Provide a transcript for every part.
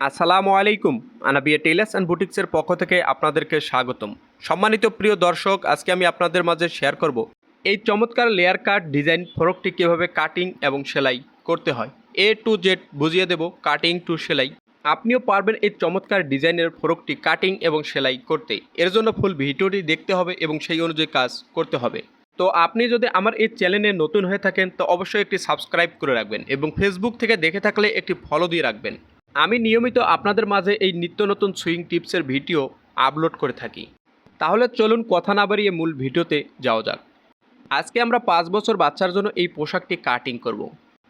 আসসালামু আলাইকুম, Anabia tailors and বুটিক্সের পক্ষ থেকে আপনাদেরকে স্বাগতম। সম্মানিত প্রিয় দর্শক, আজকে আমি আপনাদের মাঝে শেয়ার করব এই চমৎকার লেয়ার কাট ডিজাইন ফরকটি কীভাবে কাটিং এবং সেলাই করতে হয়। এ টু জেড বুঝিয়ে দেব কাটিং টু সেলাই। আপনিও পারবেন এই চমৎকার ডিজাইনের ফরকটি কাটিং এবং সেলাই করতে। এর জন্য ফুল ভিডিওটি দেখতে হবে এবং সেই অনুযায়ী কাজ করতে হবে। তো আপনি যদি আমার এই চ্যানেলে নতুন হয়ে থাকেন, তো অবশ্যই একটি সাবস্ক্রাইব করে রাখবেন এবং ফেসবুক থেকে দেখে থাকলে একটি ফলো দিয়ে রাখবেন। আমি নিয়মিত আপনাদের মাঝে এই নিত্য নতুন সুইং টিপসের ভিডিও আপলোড করে থাকি। তাহলে চলুন কথা না বাড়িয়ে মূল ভিডিওতে যাওয়া যাক। আজকে আমরা পাঁচ বছর বাচ্চার জন্য এই পোশাকটি কাটিং করব।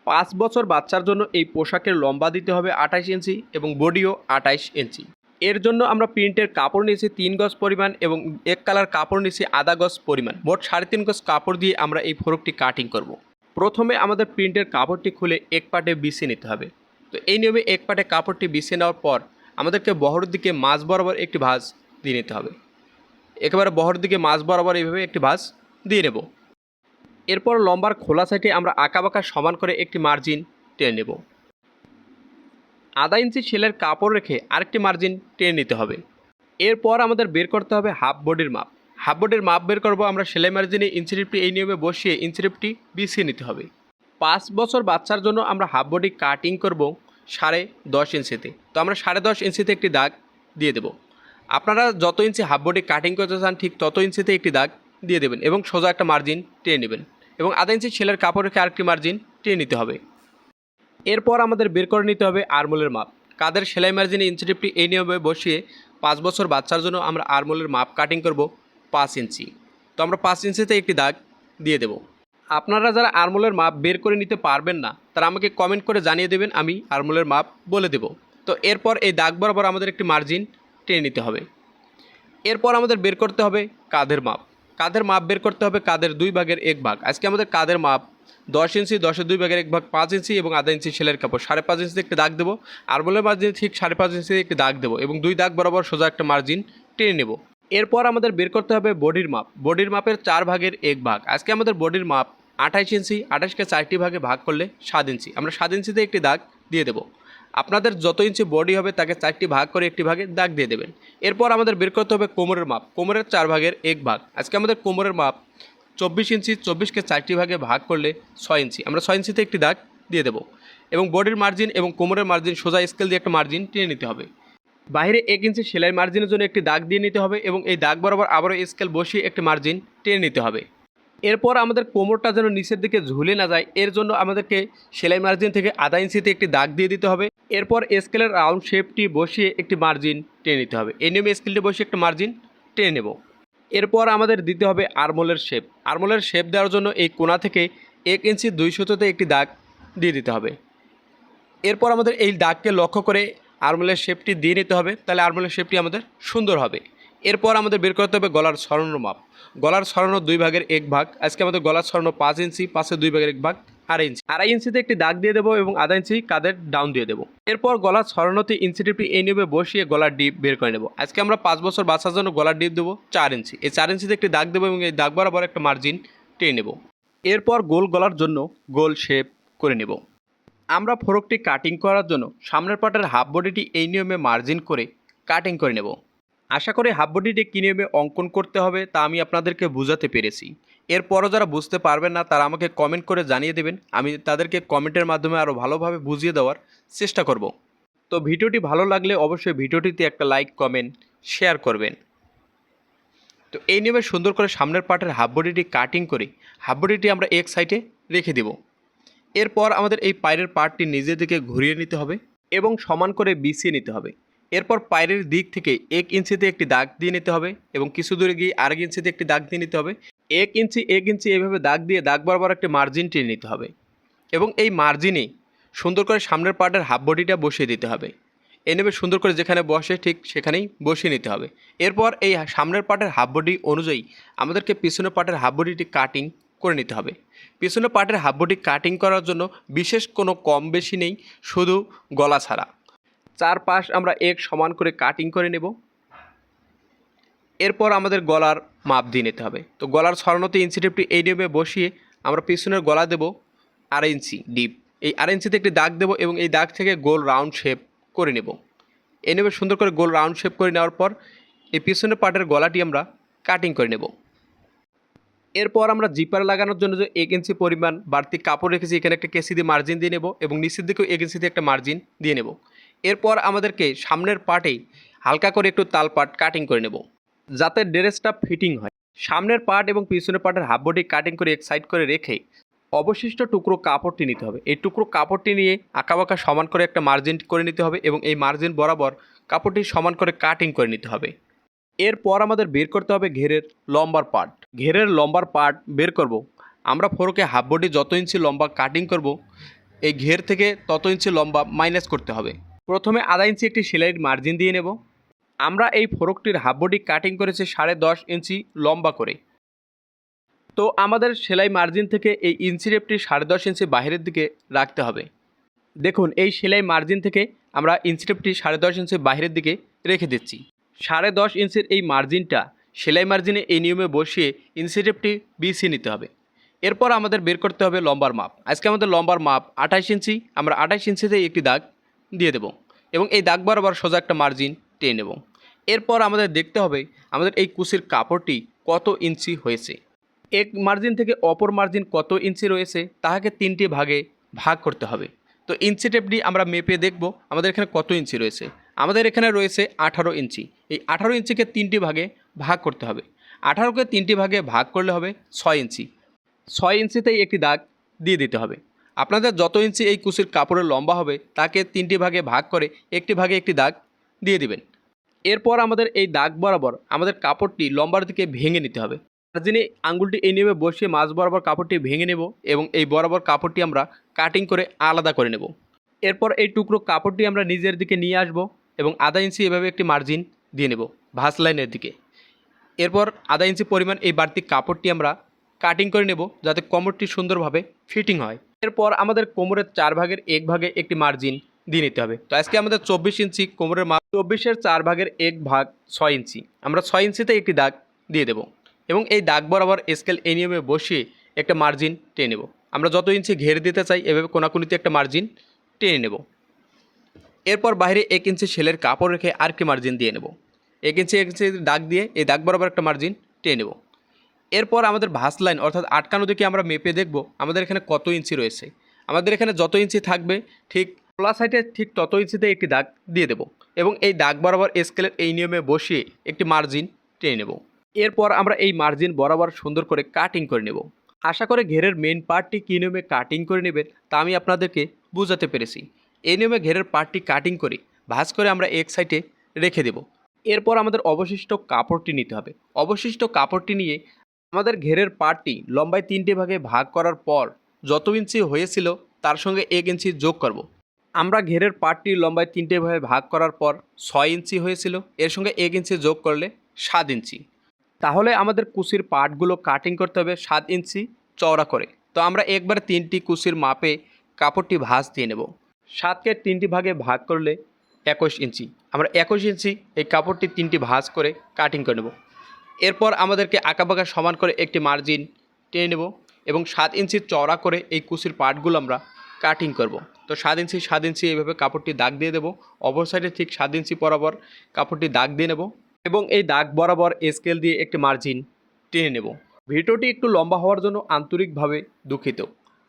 পাঁচ বছর বাচ্চার জন্য এই পোশাকের লম্বা দিতে হবে আঠাইশ ইঞ্চি এবং বডিও আঠাইশ ইঞ্চি। এর জন্য আমরা প্রিন্টের কাপড় নিয়েছি তিন গজ পরিমাণ এবং এক কালার কাপড় নিয়েছি আধা গজ পরিমাণ। মোট সাড়ে তিন গজ কাপড় দিয়ে আমরা এই ফরকটি কাটিং করব। প্রথমে আমাদের প্রিন্টের কাপড়টি খুলে এক পাটে বিছিয়ে নিতে হবে। তো এই নিয়মে এক পাটে কাপড়টি বিছিয়ে নেওয়ার পর আমাদেরকে বহরের দিকে মাছ বরাবর একটি ভাঁজ দিয়ে নিতে হবে। একেবারে বহরের দিকে মাছ বরাবর এইভাবে একটি ভাঁজ দিয়ে নেব। এরপর লম্বার খোলা সাইডে আমরা আঁকাবাঁকা সমান করে একটি মার্জিন টেনে নেব। আধা ইঞ্চি সেলের কাপড় রেখে আরেকটি মার্জিন টেনে নিতে হবে। এরপর আমাদের বের করতে হবে হাফ বডির মাপ। হাফ বডির মাপ বের করব আমরা সেলাই মার্জিনে ইঞ্চিরিপটি এই নিয়মে বসিয়ে ইঞ্চিরিপটি বিছিয়ে নিতে হবে। পাঁচ বছর বাচ্চার জন্য আমরা হাফ বডি কাটিং করব সাড়ে দশ ইঞ্চিতে। তো আমরা সাড়ে দশ ইঞ্চিতে একটি দাগ দিয়ে দেব। আপনারা যত ইঞ্চি হাফ বডি কাটিং করতে চান, ঠিক তত ইঞ্চিতে একটি দাগ দিয়ে দেবেন এবং সোজা একটা মার্জিন টেনে নেবেন এবং আধা ইঞ্চি ছেলের কাপড় রেখে আরেকটি মার্জিন টেনে নিতে হবে। এরপর আমাদের বের করে নিতে হবে আরমোলের মাপ। কাদের সেলাই মার্জিনে ইঞ্চিটিপটি এই নিয়মে বসিয়ে পাঁচ বছর বাচ্চার জন্য আমরা আরমোলের মাপ কাটিং করব পাঁচ ইঞ্চি। তো আমরা পাঁচ ইঞ্চিতে একটি দাগ দিয়ে দেব। আপনারা যারা আরমোলের মাপ বের করে নিতে পারবেন না, তারা আমাকে কমেন্ট করে জানিয়ে দেবেন, আমি আরমোলের মাপ বলে দেব। তো এরপর এই দাগ বরাবর আমাদের একটি মার্জিন টেনে নিতে হবে। এরপর আমাদের বের করতে হবে কাঁধের মাপ। কাঁধের মাপ বের করতে হবে কাঁধের দুই ভাগের এক ভাগ। আজকে আমাদের কাঁধের মাপ দশ ইঞ্চি, দশের দুই ভাগের এক ভাগ পাঁচ ইঞ্চি এবং আধা ইঞ্চি সেলের কাপড়। সাড়ে পাঁচ ইঞ্চিতে একটি দাগ দেবো। আর বলে মার্জিন ঠিক সাড়ে পাঁচ ইঞ্চিতে একটি দাগ দেবো এবং দুই দাগ বরাবর সোজা একটা মার্জিন টেনে নেব। এরপর আমাদের বের করতে হবে বডির মাপ। বডির মাপের চার ভাগের এক ভাগ। আজকে আমাদের বডির মাপ আঠাইশ ইঞ্চি আঠাশকে চারটি ভাগে ভাগ করলে সাত ইঞ্চি। আমরা সাত ইঞ্চিতে একটি দাগ দিয়ে দেবো। আপনাদের যত ইঞ্চি বডি হবে তাকে চারটি ভাগ করে একটি ভাগে দাগ দিয়ে দেবেন। এরপর আমাদের বের করতে হবে কোমরের মাপ। কোমরের চার ভাগের এক ভাগ। আজকে আমাদের কোমরের মাপ চব্বিশ ইঞ্চি চব্বিশকে চারটি ভাগে ভাগ করলে ছয় ইঞ্চি। আমরা ছয় ইঞ্চিতে একটি দাগ দিয়ে দেবো। এবং বডির মার্জিন এবং কোমরের মার্জিন সোজা স্কেল দিয়ে একটা মার্জিন টেনে নিতে হবে। বাইরে এক ইঞ্চি সেলাই মার্জিনের জন্য একটি দাগ দিয়ে নিতে হবে এবং এই দাগ বরাবর আবারও স্কেল বসিয়ে একটি মার্জিন টেনে নিতে হবে। এরপর আমাদের কোমরটা যেন নিচের দিকে ঝুলে না যায়, এর জন্য আমাদেরকে সেলাই মার্জিন থেকে আধা ইঞ্চিতে একটি দাগ দিয়ে দিতে হবে। এরপর স্কেলের রাউন্ড শেপটি বসিয়ে একটি মার্জিন টেনে নিতে হবে। এই নিয়মে স্কেলটি বসিয়ে একটা মার্জিন টেনে নেব। এরপর আমাদের দিতে হবে আরমোলের শেপ আরমোলের শেপ দেওয়ার জন্য এই কোনা থেকে এক ইঞ্চি দুই সুতোতে একটি দাগ দিয়ে দিতে হবে। এরপর আমাদের এই দাগকে লক্ষ্য করে আরমোলের শেপটি দিয়ে নিতে হবে। তাহলে আরমোলের শেপটি আমাদের সুন্দর হবে। এরপর আমাদের বের করতে হবে গলার ছড়ানোর মাপ। গলার ছড়ানো দুই ভাগের এক ভাগ। আজকে আমাদের গলার ছড়ানো পাঁচ ইঞ্চি পাঁচের দুই ভাগের এক ভাগ, আড়াই ইঞ্চি। আড়াই ইঞ্চিতে একটি দাগ দিয়ে দেবো এবং আধা ইঞ্চি কাদের ডাউন দিয়ে দেবো। এরপর গলার ছড়ানোতে ইঞ্চি টিপটি এই নিয়মে বসিয়ে গলার ডিপ বের করে নেব। আজকে আমরা পাঁচ বছর বাচ্চার জন্য গলার ডিপ দেবো চার ইঞ্চি। এই চার ইঞ্চিতে একটি দাগ দেবো এবং এই দাগ বরাবর একটা মার্জিন টেনে নেব। এরপর গোল গলার জন্য গোল শেপ করে নেব। আমরা ফোরকটি কাটিং করার জন্য সামনের পাটের হাফ বডিটি এই নিয়মে মার্জিন করে কাটিং করে নেব। আশা করি হাফ বডিটি কী নিয়মে অঙ্কন করতে হবে তা আমি আপনাদেরকে বোঝাতে পেরেছি। এরপরও যারা বুঝতে পারবেন না, তারা আমাকে কমেন্ট করে জানিয়ে দেবেন। আমি তাদেরকে কমেন্টের মাধ্যমে আরও ভালোভাবে বুঝিয়ে দেওয়ার চেষ্টা করব। তো ভিডিওটি ভালো লাগলে অবশ্যই ভিডিওটিতে একটা লাইক, কমেন্ট, শেয়ার করবেন। তো এই নিয়মে সুন্দর করে সামনের পাটের হাফ বডিটি কাটিং করে হাফ বডিটি আমরা এক সাইডে রেখে দেব। এরপর আমাদের এই পায়ের পার্টটি নিজের দিকে ঘুরিয়ে নিতে হবে এবং সমান করে বিছিয়ে নিতে হবে। এরপর পায়ের দিক থেকে এক ইঞ্চিতে একটি দাগ দিয়ে নিতে হবে এবং কিছু দূরে গিয়ে আরেক ইঞ্চিতে একটি দাগ দিয়ে নিতে হবে। এক ইঞ্চি এক ইঞ্চি এভাবে দাগ দিয়ে দাগ বরাবর একটি মার্জিন টেনে নিতে হবে এবং এই মার্জিনে সুন্দর করে সামনের পার্টের হাফ বডিটা বসিয়ে দিতে হবে। এ নেবে সুন্দর করে যেখানে বসে ঠিক সেখানেই বসিয়ে নিতে হবে। এরপর এই সামনের পার্টের হাফ বডি অনুযায়ী আমাদেরকে পিছনের পার্টের হাফ বডিটি কাটিং করে নিতে হবে। পিছনের পার্টের হাফ বডি কাটিং করার জন্য বিশেষ কোনো কম বেশি নেই, শুধু গলা ছাড়া। চার পাশ আমরা এক সমান করে কাটিং করে নেব। এরপর আমাদের গলার মাপ দিয়ে নিতে হবে। তো গলার ছড়ানোতে ইঞ্চি টিপটি এই ডিপে বসিয়ে আমরা পিছনের গলা দেব আড়াই ইঞ্চি ডিপ এই আড়াই ইঞ্চিতে একটি দাগ দেবো এবং এই দাগ থেকে গোল রাউন্ড শেপ করে নেব। এই নেবে সুন্দর করে গোল রাউন্ড শেপ করে নেওয়ার পর এই পিছনের পার্টের গলাটি আমরা কাটিং করে নেব। এরপর আমরা জিপার লাগানোর জন্য যে এক ইঞ্চি পরিমাণ বাড়তি কাপড় রেখেছি, এখানে একটা কেসি দিয়ে মার্জিন দিয়ে নেব এবং নিচের দিকেও এক ইঞ্চি দিয়ে একটা মার্জিন দিয়ে নেব। এরপর আমাদেরকে সামনের পার্টেই হালকা করে একটু তাল পার্ট কাটিং করে নেব, যাতে ড্রেসটা ফিটিং হয়। সামনের পার্ট এবং পিছনের পার্টের হাফ বডি কাটিং করে এক সাইড করে রেখে অবশিষ্ট টুকরো কাপড়টি নিতে হবে। এই টুকরো কাপড়টি নিয়ে আঁকাবাঁকা সমান করে একটা মার্জিন করে নিতে হবে এবং এই মার্জিন বরাবর কাপড়টি সমান করে কাটিং করে নিতে হবে। এরপর আমাদের বের করতে হবে ঘেরের লম্বার পার্ট। ঘেরের লম্বার পার্ট বের করব। আমরা ফোরকে হাফ বডি যত ইঞ্চি লম্বা কাটিং করব, এই ঘের থেকে তত ইঞ্চি লম্বা মাইনাস করতে হবে। প্রথমে আধা ইঞ্চি একটি সেলাইয়ের মার্জিন দিয়ে নেব। আমরা এই ফোরকটির হাফ বডি কাটিং করেছি সাড়ে দশ ইঞ্চি লম্বা করে। তো আমাদের সেলাই মার্জিন থেকে এই ইঞ্চি রেপটি সাড়ে দশ ইঞ্চি বাইরের দিকে রাখতে হবে। দেখুন, এই সেলাই মার্জিন থেকে আমরা ইঞ্চি রেপটি সাড়ে দশ ইঞ্চি বাইরের দিকে রেখে দিচ্ছি। সাড়ে দশ ইঞ্চির এই মার্জিনটা সেলাই মার্জিনে এই নিয়মে বসিয়ে ইঞ্চি রেপটি বিছিয়ে নিতে হবে। এরপর আমাদের বের করতে হবে লম্বার মাপ। আজকে আমাদের লম্বার মাপ আঠাশ ইঞ্চি, আমরা আঠাশ ইঞ্চিতে একটি দাগ দিয়ে দেব এবং এই দাগ বরাবর সোজা একটা মার্জিন টেনে নেব। এরপর আমাদের দেখতে হবে আমাদের এই কুচির কাপড়টি কত ইঞ্চি হয়েছে। এক মার্জিন থেকে অপর মার্জিন কত ইঞ্চি রয়েছে, তাহাকে তিনটি ভাগে ভাগ করতে হবে। তো ইঞ্চি টেপটি আমরা মেপে দেখব আমাদের এখানে কত ইঞ্চি রয়েছে। আমাদের এখানে রয়েছে আঠারো ইঞ্চি। এই আঠারো ইঞ্চিকে তিনটি ভাগে ভাগ করতে হবে। আঠারোকে তিনটি ভাগে ভাগ করলে হবে ছয় ইঞ্চি। ছয় ইঞ্চিতেই একটি দাগ দিয়ে দিতে হবে। আপনাদের যত ইঞ্চি এই কুচির কাপড়ের লম্বা হবে, তাকে তিনটি ভাগে ভাগ করে একটি ভাগে একটি দাগ দিয়ে দিবেন। এরপর আমাদের এই দাগ বরাবর আমাদের কাপড়টি লম্বার দিকে ভেঙে নিতে হবে। মার্জিনে আঙ্গুলটি এই নিয়মে বসিয়ে মাছ বরাবর কাপড়টি ভেঙে নেব এবং এই বরাবর কাপড়টি আমরা কাটিং করে আলাদা করে নেব। এরপর এই টুকরো কাপড়টি আমরা নিজের দিকে নিয়ে আসব এবং আধা ইঞ্চি এভাবে একটি মার্জিন দিয়ে নেব ভাস লাইনের দিকে। এরপর আধা ইঞ্চি পরিমাণ এই বাড়তি কাপড়টি আমরা কাটিং করে নেব যাতে কোমরটি সুন্দরভাবে ফিটিং হয়। এরপর আমাদের কোমরের চার ভাগের এক ভাগে একটি মার্জিন দিয়ে নিতে হবে। তো আজকে আমাদের চব্বিশ ইঞ্চি কোমরের মাপ চব্বিশের চার ভাগের এক ভাগ ছয় ইঞ্চি। আমরা ছয় ইঞ্চিতে একটি দাগ দিয়ে দেব এবং এই দাগ বরাবর স্কেল এই নিয়মে বসিয়ে একটা মার্জিন টেনে নেব। আমরা যত ইঞ্চি ঘের দিতে চাই, এভাবে কোনাকুনিতে একটা মার্জিন টেনে নেব। এরপর বাইরে এক ইঞ্চি সেলের কাপড় রেখে আরেকটি মার্জিন দিয়ে নেব। এক ইঞ্চি এক ইঞ্চি দাগ দিয়ে এই দাগ বরাবর একটা মার্জিন টেনে নেব। এরপর আমাদের ভাস লাইন, অর্থাৎ আটকানো দিকে আমরা মেপে দেখব আমাদের এখানে কত ইঞ্চি রয়েছে। আমাদের এখানে যত ইঞ্চি থাকবে, ঠিক খোলা সাইডে ঠিক তত ইঞ্চিতে একটি দাগ দিয়ে দেব এবং এই দাগ বরাবর স্কেলের এই নিয়মে বসিয়ে একটি মার্জিন টেনে নেব। এরপর আমরা এই মার্জিন বরাবর সুন্দর করে কাটিং করে নেব। আশা করে ঘেরের মেন পার্টটি কী নিয়মে কাটিং করে নেবেন তা আমি আপনাদেরকে বোঝাতে পেরেছি। এই নিয়মে ঘেরের পার্টটি কাটিং করে ভাঁজ করে আমরা এক সাইডে রেখে দেব। এরপর আমাদের অবশিষ্ট কাপড়টি নিতে হবে। অবশিষ্ট কাপড়টি নিয়ে আমাদের ঘেরের পার্টটি লম্বায় তিনটে ভাগে ভাগ করার পর যত ইঞ্চি হয়েছিল তার সঙ্গে এক ইঞ্চি যোগ করব। আমরা ঘেরের পার্টটি লম্বায় তিনটে ভাগে ভাগ করার পর ছয় ইঞ্চি হয়েছিল, এর সঙ্গে এক ইঞ্চি যোগ করলে সাত ইঞ্চি। তাহলে আমাদের কুচির পাটগুলো কাটিং করতে হবে সাত ইঞ্চি চওড়া করে। তো আমরা একবার তিনটি কুচির মাপে কাপড়টি ভাঁজ দিয়ে নেব। সাতকে তিনটি ভাগে ভাগ করলে একুশ ইঞ্চি। আমরা একুশ ইঞ্চি এই কাপড়টি তিনটি ভাঁজ করে কাটিং করে নেব। এরপর আমাদেরকে আঁকাবাঁকা সমান করে একটি মার্জিন টেনে নেব এবং সাত ইঞ্চি চওড়া করে এই কুচির পার্টগুলো আমরা কাটিং করব। তো সাত ইঞ্চি সাত ইঞ্চি এইভাবে কাপড়টি দাগ দিয়ে দেবো। অপর সাইডে ঠিক সাত ইঞ্চি বরাবর কাপড়টি দাগ দিয়ে নেব এবং এই দাগ বরাবর স্কেল দিয়ে একটি মার্জিন টেনে নেব। ভিডিওটি একটু লম্বা হওয়ার জন্য আন্তরিকভাবে দুঃখিত।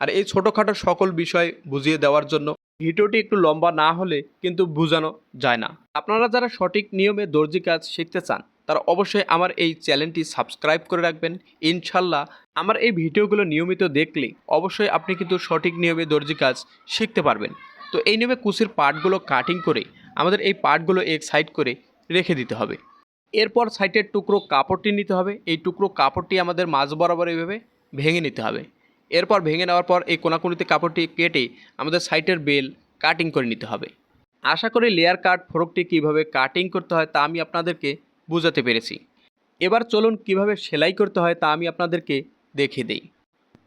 আর এই ছোটোখাটো সকল বিষয় বুঝিয়ে দেওয়ার জন্য ভিডিওটি একটু লম্বা না হলে কিন্তু বোঝানো যায় না। আপনারা যারা সঠিক নিয়মে দর্জি কাজ শিখতে চান তারা অবশ্যই আমার এই চ্যানেলটি সাবস্ক্রাইব করে রাখবেন। ইনশাল্লাহ আমার এই ভিডিওগুলো নিয়মিত দেখলে অবশ্যই আপনি কিন্তু সঠিক নিয়মে দর্জি কাজ শিখতে পারবেন। তো এই নিয়মে কুচির পার্টগুলো কাটিং করে আমাদের এই পার্টগুলো এক সাইড করে রেখে দিতে হবে। এরপর সাইডের টুকরো কাপড়টি নিতে হবে। এই টুকরো কাপড়টি আমাদের মাঝ বরাবর এইভাবে ভেঙে নিতে হবে। এরপর ভেঙে নেওয়ার পর এই কোনাকুনিতে কাপড়টি কেটে আমাদের সাইটের বেল কাটিং করে নিতে হবে। আশা করি লেয়ার কাট ফ্রকটি কীভাবে কাটিং করতে হয় তা আমি আপনাদেরকে বোঝাতে পেরেছি। এবার চলুন কীভাবে সেলাই করতে হয় তা আমি আপনাদেরকে দেখে দেই।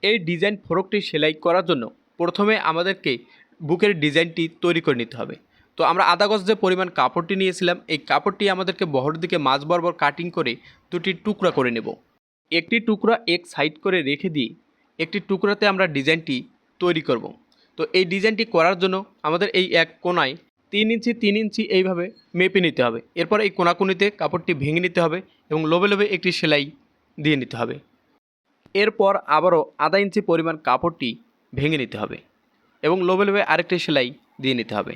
এই ডিজাইন ফ্রকটি সেলাই করার জন্য প্রথমে আমাদেরকে বুকের ডিজাইনটি তৈরি করে নিতে হবে। তো আমরা আধা গজ যে পরিমাণ কাপড়টি নিয়েছিলাম, এই কাপড়টি আমাদেরকে বহর দিকে মাঝ বরাবর কাটিং করে দুটি টুকরা করে নেব। একটি টুকরা এক সাইড করে রেখে দিয়ে একটি টুকরাতে আমরা ডিজাইনটি তৈরি করব। তো এই ডিজাইনটি করার জন্য আমাদের এই এক কোনায় তিন ইঞ্চি তিন ইঞ্চি এইভাবে মেপে নিতে হবে। এরপর এই কোনাকুনিতে কাপড়টি ভেঙে নিতে হবে এবং লোবে লোবে একটি সেলাই দিয়ে নিতে হবে। এরপর আবারও আধা ইঞ্চি পরিমাণ কাপড়টি ভেঙে নিতে হবে এবং লোবে লোবে আরেকটি সেলাই দিয়ে নিতে হবে।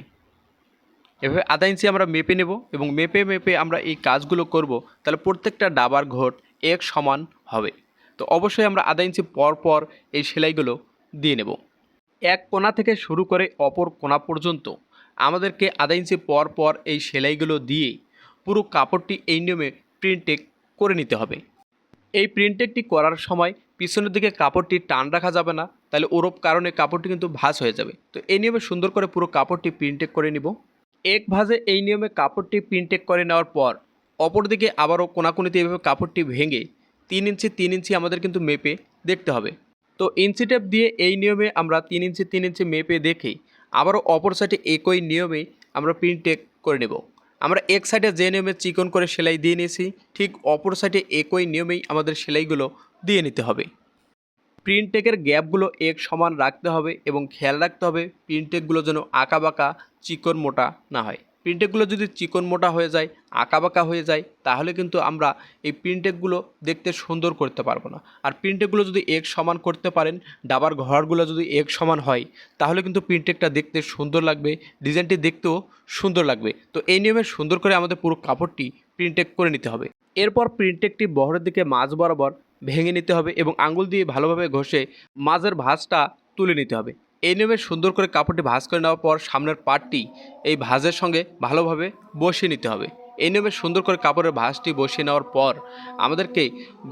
এভাবে আধা ইঞ্চি আমরা মেপে নেব এবং মেপে মেপে আমরা এই কাজগুলো করব, তাহলে প্রত্যেকটা ডাবার ঘট এক সমান হবে। তো অবশ্যই আমরা আধা ইঞ্চি পর পর এই সেলাইগুলো দিয়ে নেব। এক কোনা থেকে শুরু করে অপর কোনা পর্যন্ত আমাদেরকে আধা ইঞ্চি পর পর এই সেলাইগুলো দিয়ে পুরো কাপড়টি এই নিয়মে প্রিন্টেক করে নিতে হবে। এই প্রিন্টেকটি করার সময় পিছনের দিকে কাপড়টি টান রাখা যাবে না, তাহলে ওরপ কারণে কাপড়টি কিন্তু ভাঁজ হয়ে যাবে। তো এই নিয়মে সুন্দর করে পুরো কাপড়টি প্রিন্টেক করে নিব। এক ভাঁজে এই নিয়মে কাপড়টি প্রিন্টেক করে নেওয়ার পর অপরদিকে আবারও কোনাকুনিতে এভাবে কাপড়টি ভেঙে তিন ইঞ্চি তিন ইঞ্চি আমাদের কিন্তু মেপে দেখতে হবে। তো ইঞ্চি টেপ দিয়ে এই নিয়মে আমরা তিন ইঞ্চি তিন ইঞ্চি মেপে দেখে আবারও অপর সাইডে একই নিয়মে আমরা প্রিন্টেক করে নেব। আমরা এক সাইডে যে নিয়মে চিকন করে সেলাই দিয়ে নিয়েছি, ঠিক অপর সাইডে একই নিয়মেই আমাদের সেলাইগুলো দিয়ে নিতে হবে। প্রিন্টেকের গ্যাপগুলো এক সমান রাখতে হবে এবং খেয়াল রাখতে হবে প্রিন্টেকগুলো যেন আঁকা বাঁকা চিকন মোটা না হয়। প্রিন্টেকগুলো যদি চিকন মোটা হয়ে যায় আঁকা বাঁকা হয়ে যায়, তাহলে কিন্তু আমরা এই প্রিন্টেকগুলো দেখতে সুন্দর করতে পারব না। আর প্রিন্টেকগুলো যদি এক সমান করতে পারেন, ডাবার ঘরগুলো যদি এক সমান হয়, তাহলে কিন্তু প্রিন্টেকটা দেখতে সুন্দর লাগবে, ডিজাইনটি দেখতেও সুন্দর লাগবে। তো এই নিয়মে সুন্দর করে আমাদের পুরো কাপড়টি প্রিন্টেক করে নিতে হবে। এরপর প্রিন্টেকটি বহরের দিকে মাঝ বরাবর ভেঙে নিতে হবে এবং আঙুল দিয়ে ভালোভাবে ঘষে মাঝের ভাঁজটা তুলে নিতে হবে। এই নিয়মে সুন্দর করে কাপড়টি ভাঁজ করে নেওয়ার পর সামনের পার্টটি এই ভাঁজের সঙ্গে ভালোভাবে বসিয়ে নিতে হবে। এই নিয়মে সুন্দর করে কাপড়ের ভাঁজটি বসিয়ে নেওয়ার পর আমাদেরকে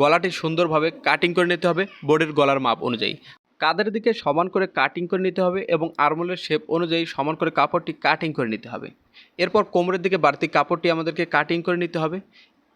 গলাটি সুন্দরভাবে কাটিং করে নিতে হবে বোর্ডের গলার মাপ অনুযায়ী। কাদের দিকে সমান করে কাটিং করে নিতে হবে এবং আরমোলের শেপ অনুযায়ী সমান করে কাপড়টি কাটিং করে নিতে হবে। এরপর কোমরের দিকে বাড়তি কাপড়টি আমাদেরকে কাটিং করে নিতে হবে।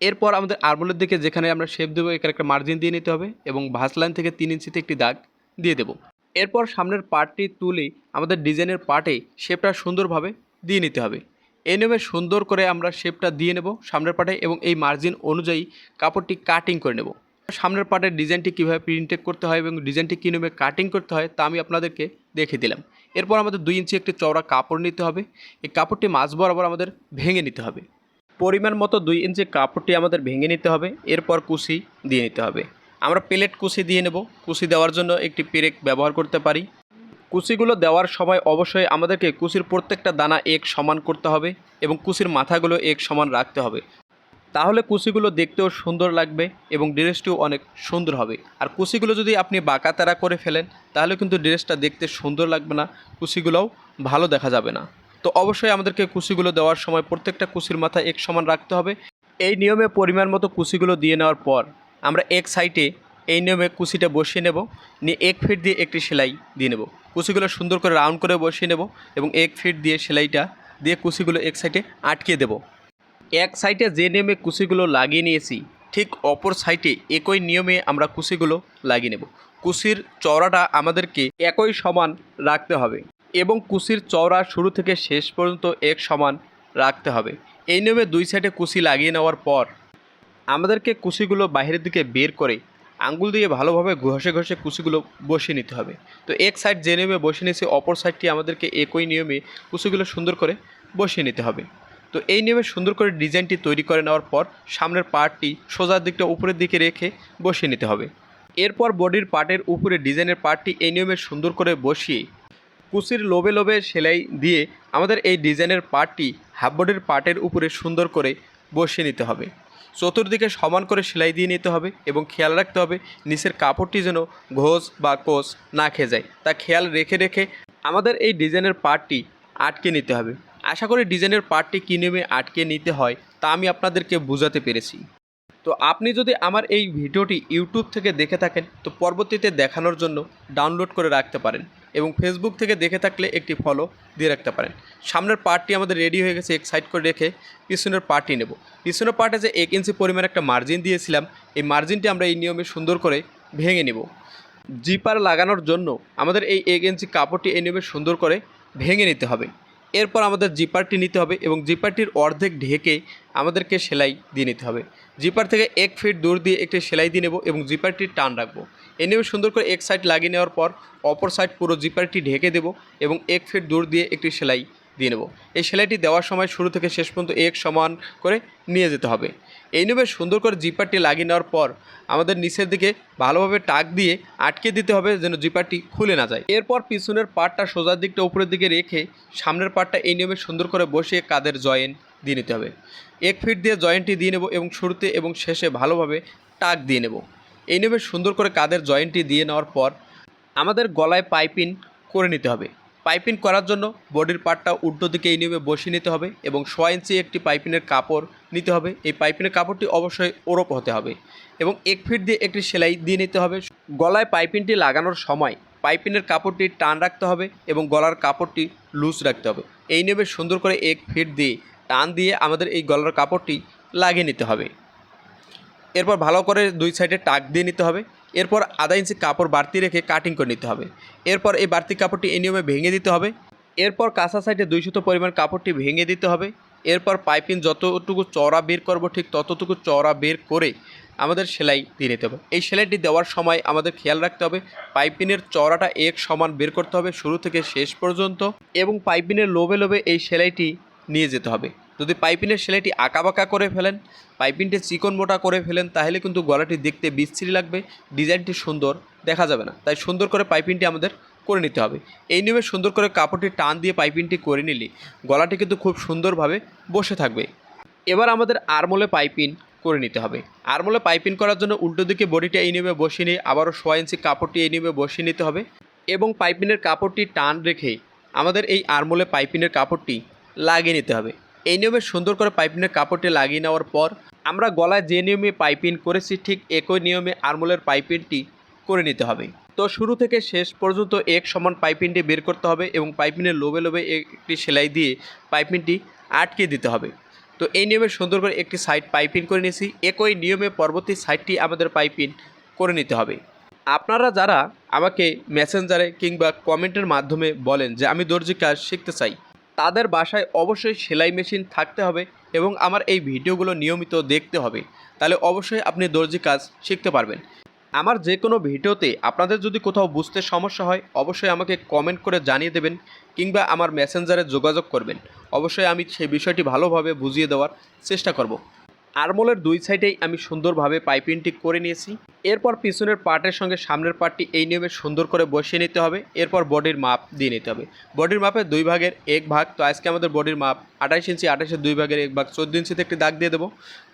এরপর আমাদের আরমোলের দিকে যেখানে আমরা শেপ দেবো, এখানে একটা মার্জিন দিয়ে নিতে হবে এবং ভাঁজ লাইন থেকে তিন ইঞ্চিতে একটি দাগ দিয়ে দেবো। এরপর সামনের পার্টটি তুলে আমাদের ডিজাইনের পার্টে শেপটা সুন্দরভাবে দিয়ে নিতে হবে। এই নিয়মে সুন্দর করে আমরা শেপটা দিয়ে নেব সামনের পার্টে এবং এই মার্জিন অনুযায়ী কাপড়টি কাটিং করে নেব। সামনের পার্টের ডিজাইনটি কীভাবে প্রিন্টেক করতে হয় এবং ডিজাইনটি কী নিয়মে কাটিং করতে হয় তা আমি আপনাদেরকে দেখে দিলাম। এরপর আমাদের দুই ইঞ্চি একটি চওড়া কাপড় নিতে হবে। এই কাপড়টি মাঝ বরাবর আমাদের ভেঙে নিতে হবে। পরিমাণ মতো দুই ইঞ্চি কাপড়টি আমাদের ভেঙে নিতে হবে। এরপর কুশি দিয়ে নিতে হবে। আমরা প্লেট কুশি দিয়ে নেব। কুশি দেওয়ার জন্য একটি পেরেক ব্যবহার করতে পারি। কুচিগুলো দেওয়ার সময় অবশ্যই আমাদেরকে কুচির প্রত্যেকটা দানা এক সমান করতে হবে এবং কুচির মাথাগুলো এক সমান রাখতে হবে। তাহলে কুচিগুলো দেখতেও সুন্দর লাগবে এবং ড্রেসটিও অনেক সুন্দর হবে। আর কুচিগুলো যদি আপনি বাঁকা তেরা করে ফেলেন, তাহলে কিন্তু ড্রেসটা দেখতে সুন্দর লাগবে না, কুচিগুলোও ভালো দেখা যাবে না। তো অবশ্যই আমাদেরকে কুচিগুলো দেওয়ার সময় প্রত্যেকটা কুচির মাথা এক সমান রাখতে হবে। এই নিয়মে পরিমাণ মতো কুচিগুলো দিয়ে নেওয়ার পর আমরা এক সাইডে এই নিয়মে কুচিটা বসিয়ে নেব। নিয়ে এক ফিট দিয়ে একটি সেলাই দিয়ে নেব। কুচিগুলো সুন্দর করে রাউন্ড করে বসিয়ে নেব এবং এক ফিট দিয়ে সেলাইটা দিয়ে কুচিগুলো এক সাইডে আটকে দেব। এক সাইডে যে নিয়মে কুচিগুলো লাগিয়ে নিয়েছি, ঠিক অপর সাইডে একই নিয়মে আমরা কুচিগুলো লাগিয়ে নেব। কুচির চওড়াটা আমাদেরকে একই সমান রাখতে হবে এবং কুচির চওড়া শুরু থেকে শেষ পর্যন্ত এক সমান রাখতে হবে। এই নিয়মে দুই সাইডে কুচি লাগিয়ে নেওয়ার পর আমাদেরকে কুচিগুলো বাইরের দিকে বের করে আঙ্গুল দিয়ে ভালোভাবে ঘষে ঘষে কুচিগুলো বসিয়ে নিতে হবে। তো এক সাইড যে নিয়মে বসিয়ে নিয়েছি, অপর সাইডটি আমাদেরকে একই নিয়মে কুচিগুলো সুন্দর করে বসিয়ে নিতে হবে। তো এই নিয়মে সুন্দর করে ডিজাইনটি তৈরি করে নেওয়ার পর সামনের পার্টটি সোজার দিকটা উপরের দিকে রেখে বসিয়ে নিতে হবে। এরপর বডির পার্টের উপরে ডিজাইনের পার্টটি এই নিয়মে সুন্দর করে বসিয়ে কুচির লোবে লোবে সেলাই দিয়ে আমাদের এই ডিজাইনের পার্টটি হাফ বডির পার্টের উপরে সুন্দর করে বসিয়ে নিতে হবে। চতুর্দিকে সমান করে সেলাই দিয়ে নিতে হবে এবং খেয়াল রাখতে হবে নিচের কাপড়টি যেন ঘোষ বা কোষ না খেয়ে যায়। তা খেয়াল রেখে রেখে আমাদের এই ডিজাইনের পার্টটি আটকে নিতে হবে। আশা করি ডিজাইনের পার্টটি কী নিয়মে আটকে নিতে হয় তা আমি আপনাদেরকে বোঝাতে পেরেছি। তো আপনি যদি আমার এই ভিডিওটি ইউটিউব থেকে দেখে থাকেন, তো পরবর্তীতে দেখানোর জন্য ডাউনলোড করে রাখতে পারেন। এবং ফেসবুক থেকে দেখে থাকলে একটি ফলো দিয়ে রাখতে পারেন। সামনের পার্টটি আমাদের রেডি হয়ে গেছে এক সাইড করে রেখে পিছনের পার্টটি নেব। পিছনের পার্টে যে এক ইঞ্চি পরিমাণ একটা মার্জিন দিয়েছিলাম, এই মার্জিনটি আমরা এই নিয়মে সুন্দর করে ভেঙে নেব। জিপার লাগানোর জন্য আমাদের এই এক ইঞ্চি কাপড়টি এই নিয়মে সুন্দর করে ভেঙে নিতে হবে। এরপর আমাদের জিপারটি নিতে হবে এবং জিপারটির অর্ধেক ঢেকে আমাদেরকে সেলাই দিয়ে নিতে হবে। জিপার থেকে এক ফিট দূর দিয়ে একটি সেলাই দিয়ে নেব এবং জিপারটি টান রাখব। এ নিয়ে সুন্দর করে এক সাইড লাগিয়ে নেওয়ার পর অপর সাইড পুরো জিপারটি ঢেকে দেব এবং এক ফিট দূর দিয়ে একটি সেলাই দিয়ে নেব। এই সেলাইটি দেওয়ার সময় শুরু থেকে শেষ পর্যন্ত এক সমান করে নিয়ে যেতে হবে। এই নেবে সুন্দর করে জিপারটি লাগিয়ে নেওয়ার পর আমাদের নিচের দিকে ভালোভাবে টাক দিয়ে আটকে দিতে হবে যেন জিপারটি খুলে না যায়। এরপর পিছনের পাটটা সোজার দিকটা উপরের দিকে রেখে সামনের পাটটা এই নিয়মে সুন্দর করে বসিয়ে কাদের জয়েন দিয়ে নিতে হবে। এক ফিট দিয়ে জয়েন্টটি দিয়ে নেব এবং শুরুতে এবং শেষে ভালোভাবে টাক দিয়ে নেব। এই সুন্দর করে কাদের জয়েন্টটি দিয়ে নেওয়ার পর আমাদের গলায় পাইপিং করে নিতে হবে। পাইপিং করার জন্য বডির পার্টটা উল্টো দিকে এই নিয়মে বসিয়ে নিতে হবে এবং সোয়া ইঞ্চি একটি পাইপিনের কাপড় নিতে হবে। এই পাইপিনের কাপড়টি অবশ্যই ওরপ হতে হবে এবং এক ফিট দিয়ে একটি সেলাই দিয়ে নিতে হবে। গলায় পাইপিংটি লাগানোর সময় পাইপিনের কাপড়টি টান রাখতে হবে এবং গলার কাপড়টি লুজ রাখতে হবে। এই নিয়মে সুন্দর করে এক ফিট দিয়ে টান দিয়ে আমাদের এই গলার কাপড়টি লাগিয়ে নিতে হবে। এরপর ভালো করে দুই সাইডে টাক দিয়ে নিতে হবে। এরপর আধা ইঞ্চি কাপড় বাড়তি রেখে কাটিং করে নিতে হবে। এরপর এই বাড়তি কাপড়টি এই নিয়মে ভেঙে দিতে হবে। এরপর কাঁচা সাইডে দুই শত পরিমাণ কাপড়টি ভেঙে দিতে হবে। এরপর পাইপিং যতটুকু চওড়া বের করব ঠিক ততটুকু চওড়া বের করে আমাদের সেলাই দিয়ে নিতে হবে। এই সেলাইটি দেওয়ার সময় আমাদের খেয়াল রাখতে হবে পাইপিনের চওড়াটা এক সমান বের করতে হবে শুরু থেকে শেষ পর্যন্ত এবং পাইপিনের লোভে লোভে এই সেলাইটি নিয়ে যেতে হবে। যদি পাইপিনের সেলাইটি আঁকাবাঁকা করে ফেলেন, পাইপিনটি চিকন মোটা করে ফেলেন, তাহলে কিন্তু গলাটি দেখতে বিচ্ছিরি লাগবে, ডিজাইনটি সুন্দর দেখা যাবে না। তাই সুন্দর করে পাইপিনটি আমাদের করে নিতে হবে। এই নিয়মে সুন্দর করে কাপড়টি টান দিয়ে পাইপিনটি করে নিলে গলাটি কিন্তু খুব সুন্দরভাবে বসে থাকবে। এবার আমাদের আরমোলে পাইপিন করে নিতে হবে। আরমোলে পাইপিন করার জন্য উল্টো দিকে বডিটা এই নিয়মে বসিয়ে নিয়ে আবারও সোয়া ইঞ্চি কাপড়টি এই নিয়মে বসিয়ে নিতে হবে এবং পাইপিনের কাপড়টি টান রেখে আমাদের এই আরমোলে পাইপিনের কাপড়টি লাগিয়ে নিতে হবে। এই নিয়মে সুন্দর করে পাইপিনের কাপড়টি লাগিয়ে নেওয়ার পর আমরা গলায় যে নিয়মে পাইপিং করেছি, ঠিক একই নিয়মে আরমোলের পাইপিংটি করে নিতে হবে। তো শুরু থেকে শেষ পর্যন্ত এক সমান পাইপিনটি বের করতে হবে এবং পাইপিনের লোবে লোবে একটি সেলাই দিয়ে পাইপিনটি আটকে দিতে হবে। তো এই নিয়মে সুন্দর করে একটি সাইড পাইপিং করে নিয়েছি, একই নিয়মে পরবর্তী সাইডটি আমাদের পাইপিন করে নিতে হবে। আপনারা যারা আমাকে মেসেঞ্জারে কিংবা কমেন্টের মাধ্যমে বলেন যে আমি দর্জি কাজ শিখতে চাই তাদের বাসায় অবশ্যই সেলাই মেশিন থাকতে হবে এবং আমার এই ভিডিওগুলো নিয়মিত দেখতে হবে। তাহলে অবশ্যই আপনি দর্জি কাজ শিখতে পারবেন। আমার যে কোনো ভিডিওতে আপনাদের যদি কোথাও বুঝতে সমস্যা হয়, অবশ্যই আমাকে কমেন্ট করে জানিয়ে দেবেন কিংবা আমার মেসেঞ্জারে যোগাযোগ করবেন। অবশ্যই আমি সেই বিষয়টি ভালোভাবে বুঝিয়ে দেওয়ার চেষ্টা করব। আরমোলের দুই সাইডেই আমি সুন্দরভাবে পাইপিংটি করে নিয়েছি। এরপর পিছনের পার্টের সঙ্গে সামনের পার্টটি এই নিয়মে সুন্দর করে বসিয়ে নিতে হবে। এরপর বডির মাপ দিয়ে নিতে হবে। বডির মাপে দুই ভাগের এক ভাগ, তো আজকে আমাদের বডির মাপ আঠাইশ ইঞ্চি, আঠাশের দুই ভাগের এক ভাগ, চোদ্দ ইঞ্চিতে একটি দাগ দিয়ে দেবো।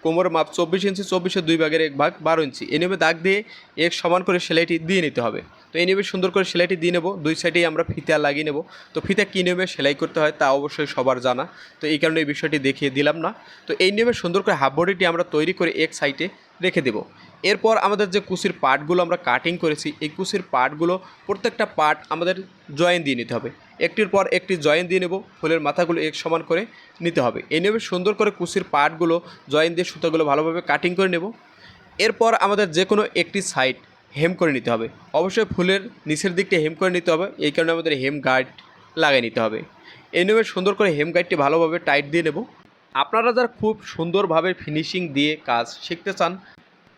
কোমরের মাপ চব্বিশ ইঞ্চি, চব্বিশের দুই ভাগের এক ভাগ, বারো ইঞ্চি। এই নিয়মে দাগ দিয়ে এক সমান করে সেলাইটি দিয়ে নিতে হবে। তো এই নিয়মে সুন্দর করে সেলাইটি দিয়ে নেব। দুই সাইডেই আমরা ফিতা লাগিয়ে নেব। তো ফিতা কী নিয়মে সেলাই করতে হয় তা অবশ্যই সবার জানা। তো এই কারণে এই বিষয়টি দেখিয়ে দিলাম না। তো এই নিয়মে সুন্দর করে হাফ বডিটি আমরা তৈরি করে এক সাইডে রেখে দেব। এরপর আমাদের যে কুচির পার্টগুলো আমরা কাটিং করেছি, এই কুচির পার্টগুলো প্রত্যেকটা পার্ট আমাদের জয়েন দিয়ে নিতে হবে। একটির পর একটি জয়েন দিয়ে নেব, ফুলের মাথাগুলো এক সমান করে নিতে হবে। এই নিয়মে সুন্দর করে কুচির পার্টগুলো জয়েন দিয়ে সুতোগুলো ভালোভাবে কাটিং করে নেব। এরপর আমাদের যে কোনো একটি সাইড হেম করে নিতে হবে। অবশ্যই ফুলের নিচের দিকটা হেম করে নিতে হবে। এই কারণে আমাদের হেম গার্ড লাগিয়ে নিতে হবে। এই নিয়মে সুন্দর করে হেম গাইডটি ভালোভাবে টাইট দিয়ে নেব। আপনারা যারা খুব সুন্দরভাবে ফিনিশিং দিয়ে কাজ শিখতে চান,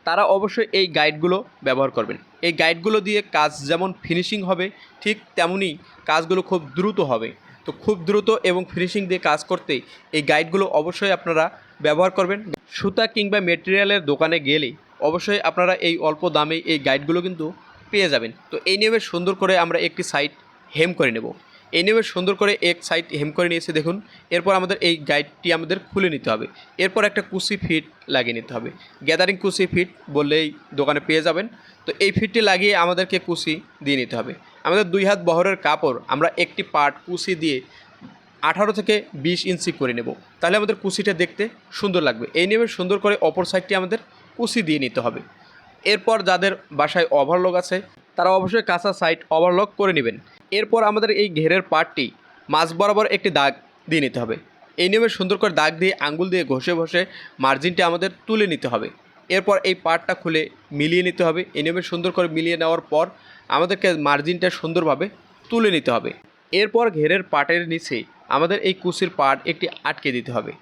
তারা অবশ্যই এই গাইডগুলো ব্যবহার করবেন। এই গাইডগুলো দিয়ে কাজ যেমন ফিনিশিং হবে, ঠিক তেমনই কাজগুলো খুব দ্রুত হবে। তো খুব দ্রুত এবং ফিনিশিং দিয়ে কাজ করতে এই গাইডগুলো অবশ্যই আপনারা ব্যবহার করবেন। সুতা কিংবা মেটেরিয়ালের দোকানে গেলে অবশ্যই আপনারা এই অল্প দামে এই গাইডগুলো কিন্তু পেয়ে যাবেন। তো এই নিয়মে সুন্দর করে আমরা একটি সাইড হেম করে নেব। এই নিয়মে সুন্দর করে এক সাইড হেম করে নিয়েছে, দেখুন। এরপর আমাদের এই গাইডটি আমাদের খুলে নিতে হবে। এরপর একটা কুসি ফিট লাগিয়ে নিতে হবে। গ্যাদারিং কুসি ফিট বললেই দোকানে পেয়ে যাবেন। তো এই ফিটটি লাগিয়ে আমাদেরকে কুসি দিয়ে নিতে হবে। আমাদের দুই হাত বহরের কাপড় আমরা একটি পার্ট কুসি দিয়ে আঠারো থেকে বিশ ইঞ্চি করে নেব। তাহলে আমাদের কুসিটা দেখতে সুন্দর লাগবে। এই নিয়মে সুন্দর করে অপর সাইডটি আমাদের কুসি দিয়ে নিতে হবে। এরপর যাদের বাসায় ওভারলক আছে, তারা অবশ্যই কাঁচা সাইড ওভারলক করে নেবেন। এরপর আমাদের এই ঘেরের পার্টটি মাঝ বরাবর একটি দাগ দিয়ে নিতে হবে। এই নিয়মে সুন্দর করে দাগ দিয়ে আঙ্গুল দিয়ে ঘষে ঘষে মার্জিনটি আমাদের তুলে নিতে হবে। এরপর এই পার্টটা খুলে মিলিয়ে নিতে হবে। এই নিয়মে সুন্দর করে মিলিয়ে নেওয়ার পর আমাদেরকে মার্জিনটা সুন্দরভাবে তুলে নিতে হবে। এরপর ঘেরের পাটের নিচে আমাদের এই কুচির পাট একটি আটকে দিতে হবে।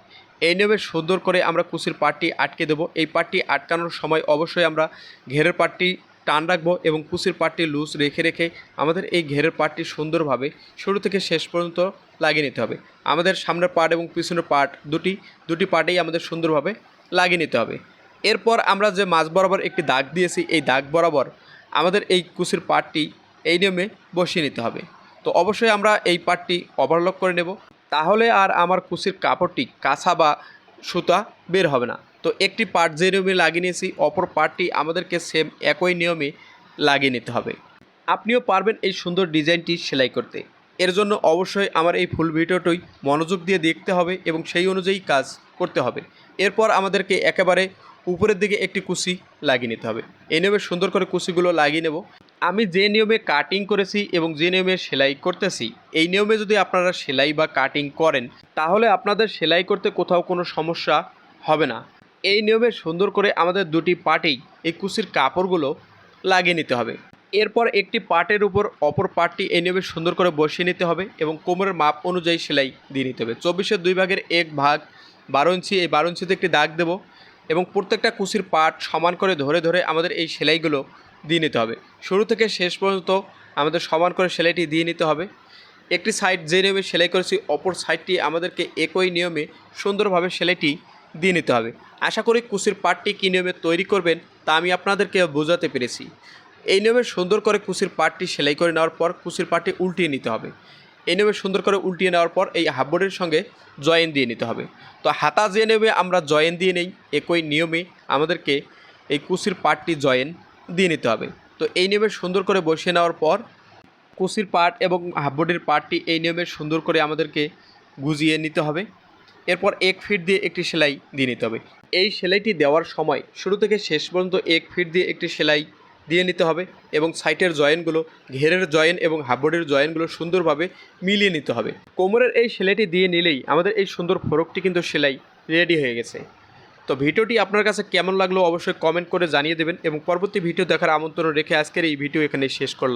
এই নিয়মে সুন্দর করে আমরা কুচির পাটটি আটকে দেবো। এই পাটটি আটকানোর সময় অবশ্যই আমরা ঘেরের পাটটি টান রাখব এবং কুচির পাটটি লুজ রেখে রেখে আমাদের এই ঘেরের পাটটি সুন্দরভাবে শুরু থেকে শেষ পর্যন্ত লাগিয়ে নিতে হবে। আমাদের সামনের পার্ট এবং পিছনের পার্ট দুটি দুটি পার্টেই আমাদের সুন্দরভাবে লাগিয়ে নিতে হবে। এরপর আমরা যে মাছ বরাবর একটি দাগ দিয়েছি, এই দাগ বরাবর আমাদের এই কুচির পার্টটি এই নিয়মে বসিয়ে নিতে হবে। তো অবশ্যই আমরা এই পার্টটি ওভারলক করে নেব। তাহলে আর আমার কুচির কাপড়টি কাঁচা বা সুতা বের হবে না। তো একটি পার্ট যে নিয়মে লাগিয়ে নিয়েছি, অপর পার্টটি আমাদেরকে সেম একই নিয়মে লাগিয়ে নিতে হবে। আপনিও পারবেন এই সুন্দর ডিজাইনটি সেলাই করতে। এর জন্য অবশ্যই আমার এই ফুল ভিডিওটি মনোযোগ দিয়ে দেখতে হবে এবং সেই অনুযায়ী কাজ করতে হবে। এরপর আমাদেরকে একেবারে উপরের দিকে একটি কুচি লাগিয়ে নিতে হবে। এই নিয়মে সুন্দর করে কুচিগুলো লাগিয়ে নেব। আমি যে নিয়মে কাটিং করেছি এবং যে নিয়মে সেলাই করতেছি, এই নিয়মে যদি আপনারা সেলাই বা কাটিং করেন, তাহলে আপনাদের সেলাই করতে কোথাও কোনো সমস্যা হবে না। এই নিয়মে সুন্দর করে আমাদের দুটি পার্টেই এই কুচির কাপড়গুলো লাগিয়ে নিতে হবে। এরপর একটি পার্টের উপর অপর পার্টটি এই নিয়মে সুন্দর করে বসিয়ে নিতে হবে এবং কোমরের মাপ অনুযায়ী সেলাই দিয়ে নিতে হবে। চব্বিশের দুই ভাগের এক ভাগ বারো ইঞ্চি, এই বারো ইঞ্চিতে একটি দাগ দেবো এবং প্রত্যেকটা কুচির পার্ট সমান করে ধরে ধরে আমাদের এই সেলাইগুলো দিয়ে নিতে হবে। শুরু থেকে শেষ পর্যন্ত আমাদের সমান করে সেলাইটি দিয়ে নিতে হবে। একটি সাইড যে নিয়মে সেলাই করেছি, অপর সাইডটি আমাদেরকে একই নিয়মে সুন্দরভাবে সেলাইটি দিয়ে নিতে হবে। আশা করি কুচির পাটটি কী নিয়মে তৈরি করবেন তা আমি আপনাদেরকে বোঝাতে পেরেছি। এই নিয়মে সুন্দর করে কুচির পাটটি সেলাই করে নেওয়ার পর কুচির পাটটি উল্টিয়ে নিতে হবে। এই নিয়মে সুন্দর করে উল্টিয়ে নেওয়ার পর এই হাফবোর্ডের সঙ্গে জয়েন দিয়ে নিতে হবে। তো হাতা যে নেবে আমরা জয়েন দিয়ে নেই, একই নিয়মে আমাদেরকে এই কুচির পার্টটি জয়েন দিয়ে নিতে হবে। তো এই নিয়মে সুন্দর করে বসিয়ে নেওয়ার পর কুচির পার্ট এবং হাফবোর্ডের পার্টটি এই নিয়মে সুন্দর করে আমাদেরকে গুজিয়ে নিতে হবে। এরপর এক ফিট দিয়ে একটি সেলাই দিয়ে নিতে হবে। এই সেলাইটি দেওয়ার সময় শুরু থেকে শেষ পর্যন্ত এক ফিট দিয়ে একটি সেলাই দিয়ে নিতে হবে এবং সাইটের জয়েনগুলো ঘেরের জয়েন এবং হাববোর্ডের জয়েনগুলো সুন্দরভাবে মিলিয়ে নিতে হবে। কোমরের এই সেলাইটি দিয়ে নিলেই আমাদের এই সুন্দর ফরকটি কিন্তু সেলাই রেডি হয়ে গেছে। তো ভিডিওটি আপনার কাছে কেমন লাগল অবশ্যই কমেন্ট করে জানিয়ে দেবেন এবং পরবর্তী ভিডিও দেখার আমন্ত্রণ রেখে আজকের এই ভিডিও এখানে শেষ করলাম।